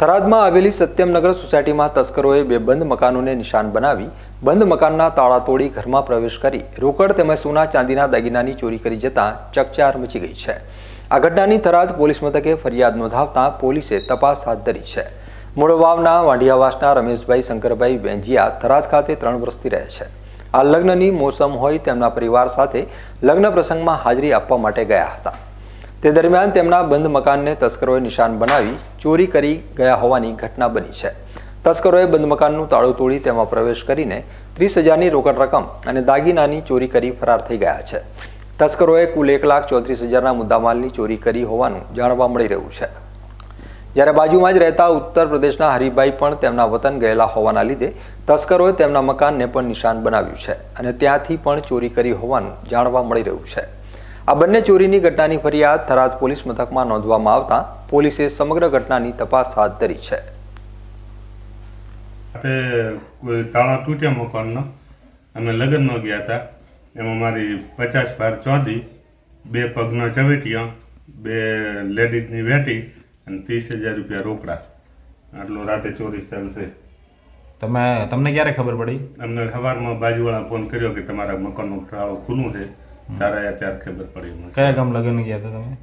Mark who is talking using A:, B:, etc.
A: થરાદમાં આવેલી સત્યમનગર સોસાયટીમાં તસ્કરોએ બે બંધ મકાનોને નિશાન બનાવી, બંધ મકાનના તાળા તોડી ઘરમાં પ્રવેશ કરી, રોકડ તેમજ સોના ચાંદીના દાગીનાની ચોરી કરી જતા ચકચાર મચી ગઈ છે. આ ઘટનાની થરાદ પોલીસ મથકે ફરિયાદ નોંધાવતા પોલીસે તપાસ હાથ ધરી છે. મૂળ વાવના વાંઢિયાવાસના રમેશભાઈ શંકરભાઈ વેંજિયા થરાદ ખાતે ત્રણ વર્ષથી રહે છે. આ લગ્નની મોસમ હોય તેમના પરિવાર સાથે લગ્ન પ્રસંગમાં હાજરી આપવા માટે ગયા હતા. તે દરમિયાન તેમના બંધ મકાનને તસ્કરોએ નિશાન બનાવી ચોરી કરી ગયા હોવાની ઘટના બની છે. તસ્કરોએ બંધ મકાનનું તાળું તોડી તેમાં પ્રવેશ કરીને ત્રીસ હજારની રોકડ રકમ અને દાગીનાની ચોરી કરી ફરાર થઈ ગયા છે. તસ્કરોએ કુલ એક લાખ ચોત્રીસ હજારના મુદ્દામાલની ચોરી કરી હોવાનું જાણવા મળી રહ્યું છે. જ્યારે બાજુમાં જ રહેતા ઉત્તર પ્રદેશના હરિભાઈ પણ તેમના વતન ગયેલા હોવાના લીધે તસ્કરોએ તેમના મકાનને પણ નિશાન બનાવ્યું છે અને ત્યાંથી પણ ચોરી કરી હોવાનું જાણવા મળી રહ્યું છે. આ બંને ચોરીની ઘટનાની ફરિયાદ થરાદ પોલીસ મથકમાં નોંધવામાં આવતા પોલીસે સમગ્ર ઘટનાની તપાસ હાથ ધરી છે.
B: કોઈ તાળા તૂટ્યા મકાનનો અમે લગ્નમાં ગયા હતા. એમાં મારી પચાસ બાર ચોંધી બે પગના ચવેટિયા બે લેડીઝની વેટી અને ત્રીસ હજાર રૂપિયા રોકડા. આટલો રાતે ચોરી ચાલશે
C: તમે તમને ક્યારે ખબર પડી?
B: અમને સવારમાં બાજુવાળા ફોન કર્યો કે તમારા મકાનનું તાળું ખુલ્લું છે. તારા ત્યારે ખબર પડી
C: કયા ગામ લગ્ન ગયા હતા તમે?